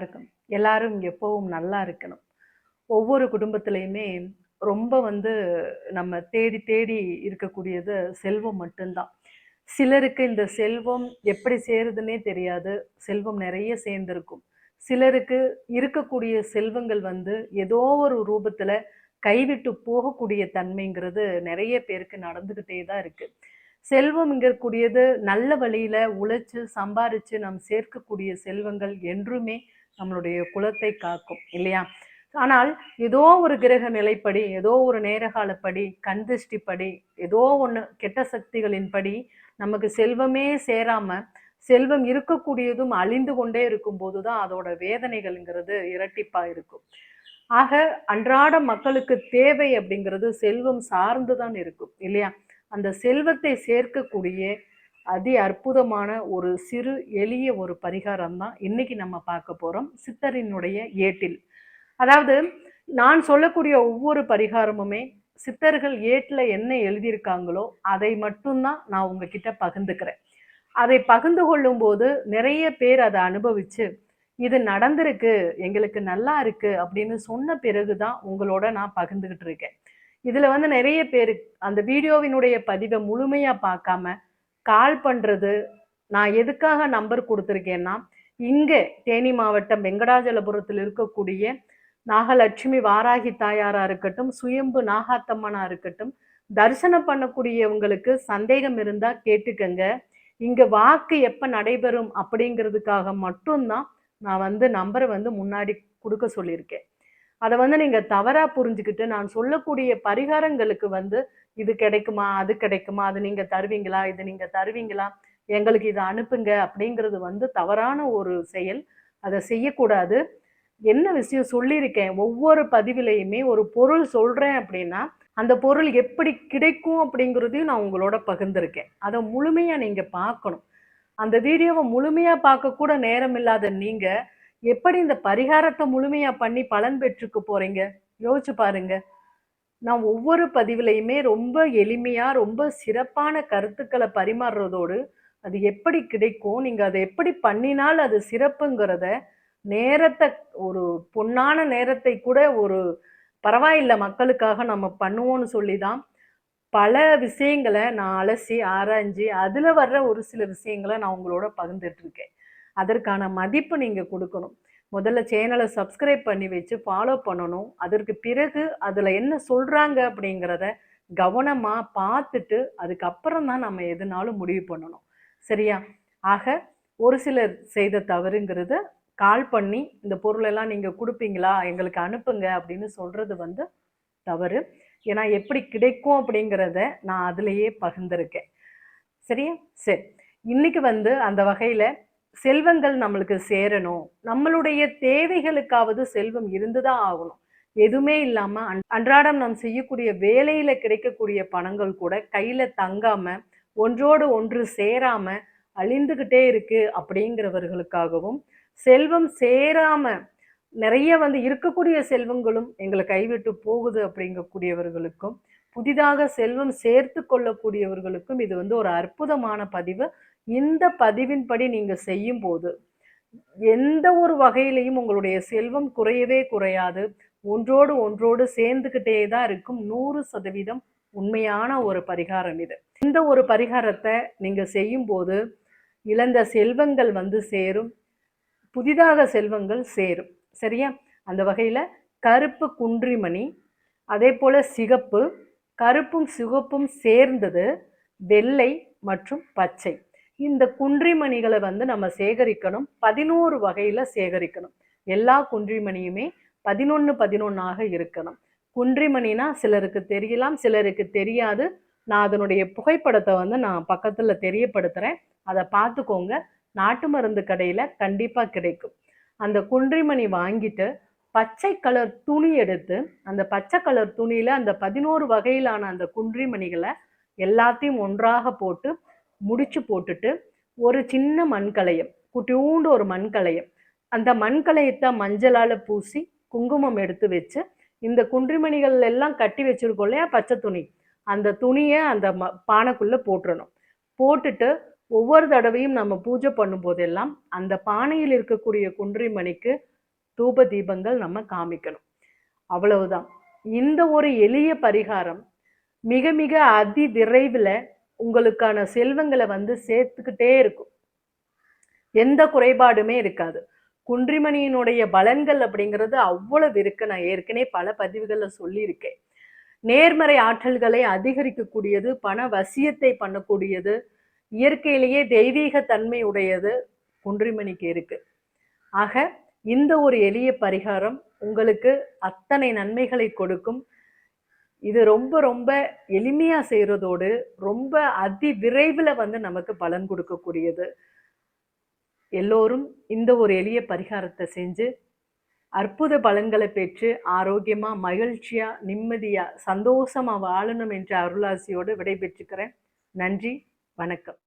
இருக்கணும் எல்லாரும் எப்பவும் நல்லா இருக்கணும். ஒவ்வொரு குடும்பத்திலையுமே ரொம்ப வந்து நம்ம தேடி தேடி இருக்கக்கூடியது செல்வம் மட்டும்தான். சிலருக்கு இந்த செல்வம் எப்படி சேருதுன்னே தெரியாது. செல்வம் நிறைய சேர்ந்திருக்கும். சிலருக்கு இருக்கக்கூடிய செல்வங்கள் வந்து ஏதோ ஒரு ரூபத்துல கைவிட்டு போகக்கூடிய தன்மைங்கிறது நிறைய பேருக்கு நடந்துகிட்டே தான் இருக்கு. செல்வம்ங்கக்கூடியது நல்ல வழியில் உழைச்சி சம்பாரித்து நாம் சேர்க்கக்கூடிய செல்வங்கள் என்றுமே நம்மளுடைய குலத்தை காக்கும் இல்லையா? ஆனால் ஏதோ ஒரு கிரக நிலைப்படி ஏதோ ஒரு நேரகாலப்படி கந்திஷ்டிப்படி ஏதோ ஒன்று கெட்ட சக்திகளின்படி நமக்கு செல்வமே சேராமல் செல்வம் இருக்கக்கூடியதும் அழிந்து கொண்டே இருக்கும்போது தான் அதோட வேதனைகள்ங்கிறது இரட்டிப்பாக இருக்கும். ஆக அன்றாட மக்களுக்கு தேவை அப்படிங்கிறது செல்வம் சார்ந்து தான் இருக்கும் இல்லையா? அந்த செல்வத்தை சேர்க்கக்கூடிய அதி அற்புதமான ஒரு சிறு எளிய ஒரு பரிகாரம் தான் இன்னைக்கு நம்ம பார்க்க போகிறோம் சித்தரினுடைய ஏட்டில். அதாவது நான் சொல்லக்கூடிய ஒவ்வொரு பரிகாரமுமே சித்தர்கள் ஏட்டில் என்ன எழுதியிருக்காங்களோ அதை மட்டும்தான் நான் உங்ககிட்ட பகிர்ந்துக்கிறேன். அதை பகிர்ந்து கொள்ளும்போது நிறைய பேர் அதை அனுபவிச்சு இது நடந்திருக்கு எங்களுக்கு நல்லா இருக்கு அப்படின்னு சொன்ன பிறகுதான் உங்களோட நான் பகிர்ந்துகிட்டு இருக்கேன். இதுல வந்து நிறைய பேர் அந்த வீடியோவினுடைய பதிவை முழுமையா பார்க்காம கால் பண்றது நான் எதுக்காக நம்பர் கொடுத்துருக்கேன்னா இங்கே தேனி மாவட்டம் வெங்கடாஜலபுரத்தில் இருக்கக்கூடிய நாகலட்சுமி வாராகி தாயாரா இருக்கட்டும் சுயம்பு நாகாத்தம்மனா இருக்கட்டும் தரிசனம் பண்ணக்கூடியவங்களுக்கு சந்தேகம் இருந்தா கேட்டுக்கங்க. இங்க வாக்கு எப்ப நடைபெறும் அப்படிங்கிறதுக்காக மட்டும்தான் நான் வந்து நம்பரை வந்து முன்னாடி கொடுக்க சொல்லியிருக்கேன். அதை வந்து நீங்க தவறா புரிஞ்சுக்கிட்டு நான் சொல்லக்கூடிய பரிகாரங்களுக்கு வந்து இது கிடைக்குமா அது கிடைக்குமா அது நீங்க தருவீங்களா இது நீங்க தருவீங்களா எங்களுக்கு இதை அனுப்புங்க அப்படிங்கிறது வந்து தவறான ஒரு செயல். அதை செய்யக்கூடாது. என்ன விஷயம் சொல்லியிருக்கேன் ஒவ்வொரு பதிவிலையுமே ஒரு பொருள் சொல்றேன் அப்படின்னா அந்த பொருள் எப்படி கிடைக்கும் அப்படிங்கிறதையும் நான் உங்களோட பகிர்ந்திருக்கேன். அதை முழுமையா நீங்க பார்க்கணும். அந்த வீடியோவை முழுமையா பார்க்க கூட நேரம் இல்லாத நீங்கள் எப்படி இந்த பரிகாரத்தை முழுமையா பண்ணி பலன் பெற்றுக்க போறீங்க? யோசிச்சு பாருங்க. நான் ஒவ்வொரு பதிவுலையுமே ரொம்ப எளிமையா ரொம்ப சிறப்பான கருத்துக்களை பரிமாறுறதோடு அது எப்படி கிடைக்கும் நீங்க அதை எப்படி பண்ணினால் அது சிறப்புங்கிறத நேரத்தை ஒரு பொன்னான நேரத்தை கூட ஒரு பரவாயில்ல மக்களுக்காக நம்ம பண்ணுவோம்னு சொல்லி தான் பல விஷயங்களை நான் அலசி ஆராய்ஞ்சு அதில் வர்ற ஒரு சில விஷயங்களை நான் உங்களோட பகிர்ந்துட்டு இருக்கேன். அதற்கான மதிப்பு நீங்கள் கொடுக்கணும். முதல்ல சேனலை சப்ஸ்கிரைப் பண்ணி வச்சு ஃபாலோ பண்ணணும். அதற்கு பிறகு அதில் என்ன சொல்கிறாங்க அப்படிங்கிறத கவனமாக பார்த்துட்டு அதுக்கப்புறம் தான் நம்ம எதுனாலும் முடிவு பண்ணணும். சரியா? ஆக ஒரு சிலர் செய்த தவறுங்கிறது கால் பண்ணி இந்த பொருளெல்லாம் நீங்கள் கொடுப்பீங்களா? எங்களுக்கு அனுப்புங்க அப்படின்னு சொல்கிறது வந்து தவறு. ஏன்னா எப்படி கிடைக்கும் அப்படிங்கிறத நான் அதுலேயே பகிர்ந்திருக்கேன். சரியா? சரி. இன்னைக்கு வந்து அந்த வகையில் செல்வங்கள் நம்மளுக்கு சேரணும். நம்மளுடைய தேவைகளுக்காவது செல்வம் இருந்துதான் ஆகணும். எதுவுமே இல்லாம அன் அன்றாடம் நாம் செய்யக்கூடிய வேலையில கிடைக்கக்கூடிய பணங்கள் கூட கையில தங்காம ஒன்றோடு ஒன்று சேராம அழிந்துகிட்டே இருக்கு அப்படிங்கிறவர்களுக்காகவும் செல்வம் சேராம நிறைய வந்து இருக்கக்கூடிய செல்வங்களும் எங்களை கைவிட்டு போகுது அப்படிங்கக்கூடியவர்களுக்கும் புதிதாக செல்வம் சேர்த்து கொள்ளக்கூடியவர்களுக்கும் இது வந்து ஒரு அற்புதமான பதிவு. இந்த பதிவின்படி நீங்கள் செய்யும்போது எந்த ஒரு வகையிலையும் உங்களுடைய செல்வம் குறையவே குறையாது. ஒன்றோடு ஒன்றோடு சேர்ந்துக்கிட்டே தான் இருக்கும். நூறு சதவீதம் உண்மையான ஒரு பரிகாரம் இது. இந்த ஒரு பரிகாரத்தை நீங்கள் செய்யும்போது இழந்த செல்வங்கள் வந்து சேரும் புதிதாக செல்வங்கள் சேரும். சரியா? அந்த வகையில் கருப்பு குன்றிமணி அதே போல் சிகப்பு. கருப்பும் சிகப்பும் சேர்ந்தது வெள்ளை மற்றும் பச்சை. இந்த குன்றிமணிகளை வந்து நம்ம சேகரிக்கணும். பதினோரு வகையில் சேகரிக்கணும். எல்லா குன்றிமணியுமே பதினொன்று பதினொன்றாக இருக்கணும். குன்றிமணினா சிலருக்கு தெரியலாம் சிலருக்கு தெரியாது. நான் அதனுடைய புகைப்படத்தை வந்து நான் பக்கத்தில் தெரியப்படுத்துகிறேன் அதை பார்த்துக்கோங்க. நாட்டு மருந்து கடையில் கண்டிப்பாக கிடைக்கும். அந்த குன்றிமணி வாங்கிட்டு பச்சை கலர் துணி எடுத்து அந்த பச்சை கலர் துணியில் அந்த பதினோரு வகையிலான அந்த குன்றிமணிகளை எல்லாத்தையும் ஒன்றாக போட்டு முடிச்சு போட்டுட்டு ஒரு சின்ன மண்கலையம் குட்டியூண்டு ஒரு மண்கலையம் அந்த மண்கலையத்தை மஞ்சளால் பூசி குங்குமம் எடுத்து வச்சு இந்த குன்றிமணிகள் எல்லாம் கட்டி வச்சிருக்கோம் இல்லையா? பச்சை துணி. அந்த துணியை அந்த ம பானைக்குள்ளே போட்டுறணும். போட்டுட்டு ஒவ்வொரு தடவையும் நம்ம பூஜை பண்ணும்போதெல்லாம் அந்த பானையில் இருக்கக்கூடிய குன்றிமணிக்கு தூப தீபங்கள் நம்ம காமிக்கணும். அவ்வளவுதான். இந்த ஒரு எளிய பரிகாரம் மிக மிக அதி விரைவில் உங்களுக்கான செல்வங்களை வந்து சேர்த்துக்கிட்டே இருக்கும். எந்த குறைபாடுமே இருக்காது. குன்றிமணியினுடைய பலன்கள் அப்படிங்கிறது அவ்வளவு இருக்கு. நான் ஏற்கனவே பல பதிவுகளில் சொல்லியிருக்கேன். நேர்மறை ஆற்றல்களை அதிகரிக்கக்கூடியது பண வசியத்தை பண்ணக்கூடியது இயற்கையிலேயே தெய்வீக தன்மை உடையது குன்றிமணிக்கு இருக்கு. ஆக இந்த ஒரு எளிய பரிகாரம் உங்களுக்கு அத்தனை நன்மைகளை கொடுக்கும். இது ரொம்ப ரொம்ப எளிமையாக செய்கிறதோடு ரொம்ப அதி விரைவில் வந்து நமக்கு பலன் கொடுக்கக்கூடியது. எல்லோரும் இந்த ஒரு எளிய பரிகாரத்தை செஞ்சு அற்புத பலன்களை பெற்று ஆரோக்கியமாக மகிழ்ச்சியாக நிம்மதியாக சந்தோஷமாக வாழணும் என்ற அருளாசியோடு விடைபெற்றுக்கிறேன். நன்றி வணக்கம்.